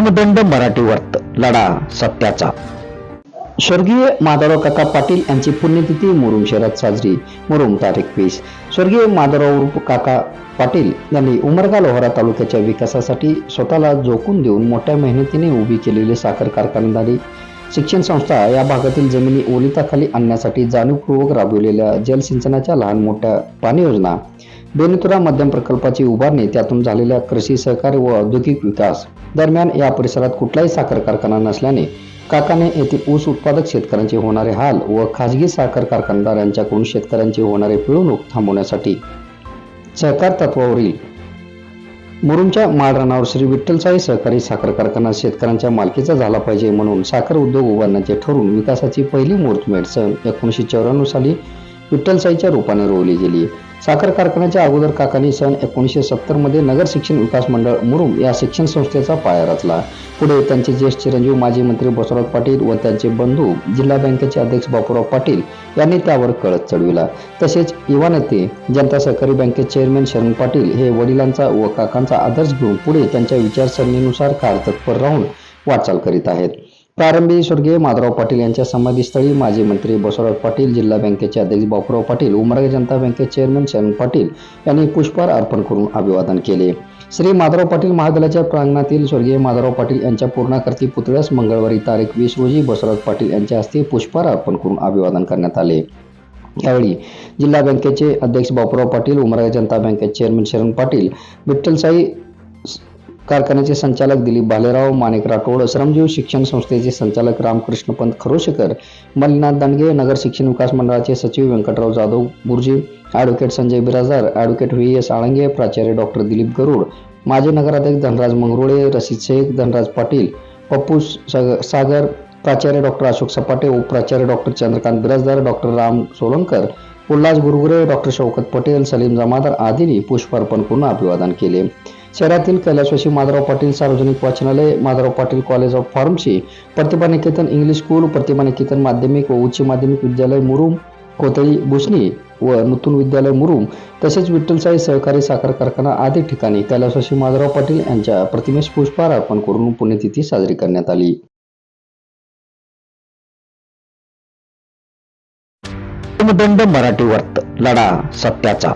दंड मराठी वर्त लढा सत्याचा. स्वर्गीय माधवराव काका पाटील यांची पुण्यतिथी मुरुम शहरात साजरी. मुरुम तारीख वीस. स्वर्गीय माधवराव काका पाटील यांनी उमरगा लोहारा तालुक्याच्या विकासासाठी स्वतःला जोखून देऊन मोठ्या मेहनतीने उभी केलेली साखर कारखानदारी शिक्षण संस्था या भागातील जमिनी ओलिताखाली आणण्यासाठी जाणीवपूर्वक राबविलेल्या जलसिंचनाच्या लहान मोठ्या पाणी योजना बेनितुरा मध्यम प्रकल्पाची उभारणी त्यातून झालेल्या कृषी सहकार्य व औद्योगिक विकास दरम्यान या परिसरात कुठलाही साखर कारखाना नसल्याने काकाने येथील ऊस उत्पादक शेतकऱ्यांचे होणारे हाल व खाजगी साखर कारखानदारांच्याकडून शेतकऱ्यांचे होणारे पिळवणूक थांबवण्यासाठी सहकार तत्वावरील मुरुमच्या माळरानावर श्री विठ्ठलसाई सहकारी साखर कारखाना शेतकऱ्यांच्या मालकीचा झाला पाहिजे म्हणून साखर उद्योग उभारण्याचे ठरवून विकासाची पहिली मुहूर्तमेढ सन एकोणीसशे चौऱ्याण्णव साली विठ्ठलसाईच्या रूपाने रोवली गेली. साखर कारखान्याच्या अगोदर काकांनी सन एकोणीसशे सत्तरमध्ये नगर शिक्षण विकास मंडळ मुरुम या शिक्षण संस्थेचा पाया रचला. पुढे त्यांचे ज्येष्ठ चिरंजीव माजी मंत्री बसवराज पाटील व त्यांचे बंधू जिल्हा बँकेचे अध्यक्ष बापूराव पाटील यांनी त्यावर कळत चढविला. तसेच युवा नेते जनता सहकारी बँकेचे चेअरमॅन शरण पाटील हे वडिलांचा व काकांचा आदर्श घेऊन पुढे त्यांच्या विचारसरणीनुसार कार्यतत्पर राहून वाटचाल करीत आहेत. प्रारंभी स्वर्गीय माधवराव पाटील यांच्या समाधीस्थळी माजी मंत्री बसवराज पाटील जिल्हा बँकेचे अध्यक्ष बापूराव पाटील उमरगा जनता बँकेचे चेअरमन शरण पाटील यांनी पुष्पहार अर्पण करून अभिवादन केले. श्री माधवराव पाटील महाविद्यालयाच्या प्रांगणातील स्वर्गीय माधवराव पाटील यांच्या पूर्णाकृती पुतळ्यास मंगळवारी तारीख वीस रोजी बसवराज पाटील यांच्या हस्ते पुष्पहार अर्पण करून अभिवादन करण्यात आले. यावेळी जिल्हा बँकेचे अध्यक्ष बापूराव पाटील उमरगा जनता बँकेचे चेअरमन शरण पाटील विठ्ठलसाई कारखान्याचे संचालक दिलीप भालेराव माणिक राठोड श्रमजीव शिक्षण संस्थेचे संचालक रामकृष्ण पंत खरोशेकर मल्लीनाथ दांडगे नगर शिक्षण विकास मंडळाचे सचिव Venkatrao Jadhav Guruji advocate Sanjay Birajdar advocate V S Alange प्राचार्य डॉक्टर दिलीप गरुड माजी नगराध्यक्ष धनराज मंगरुळे रशीद शेख धनराज पाटील पप्पू सागर प्राचार्य doctor Ashok Sapate उपप्राचार्य doctor Chandrakant Birajdar doctor Ram Solankar Ulhas Gurugure doctor Shaukat Patel Salim Jamadar आदींनी पुष्पार्पण करून अभिवादन केले. शहरातील कैलासवासी माधवराव पाटील सार्वजनिक वाचनालय Madhavrao Patil college of pharmacy Pratibha Niketan English school Pratibha Niketan माध्यमिक व उच्च माध्यमिक विद्यालय मुरुम कोतळी भुसणी व नूतन विद्यालय मुरुम तसेच विठ्ठलसाई सहकारी साखर कारखाना आदी ठिकाणी कैलासवासी माधवराव पाटील यांच्या प्रतिमेस पुष्पहार अर्पण करून पुण्यतिथी साजरी करण्यात आली. दंड मराठी वर्त लढा सत्याचा.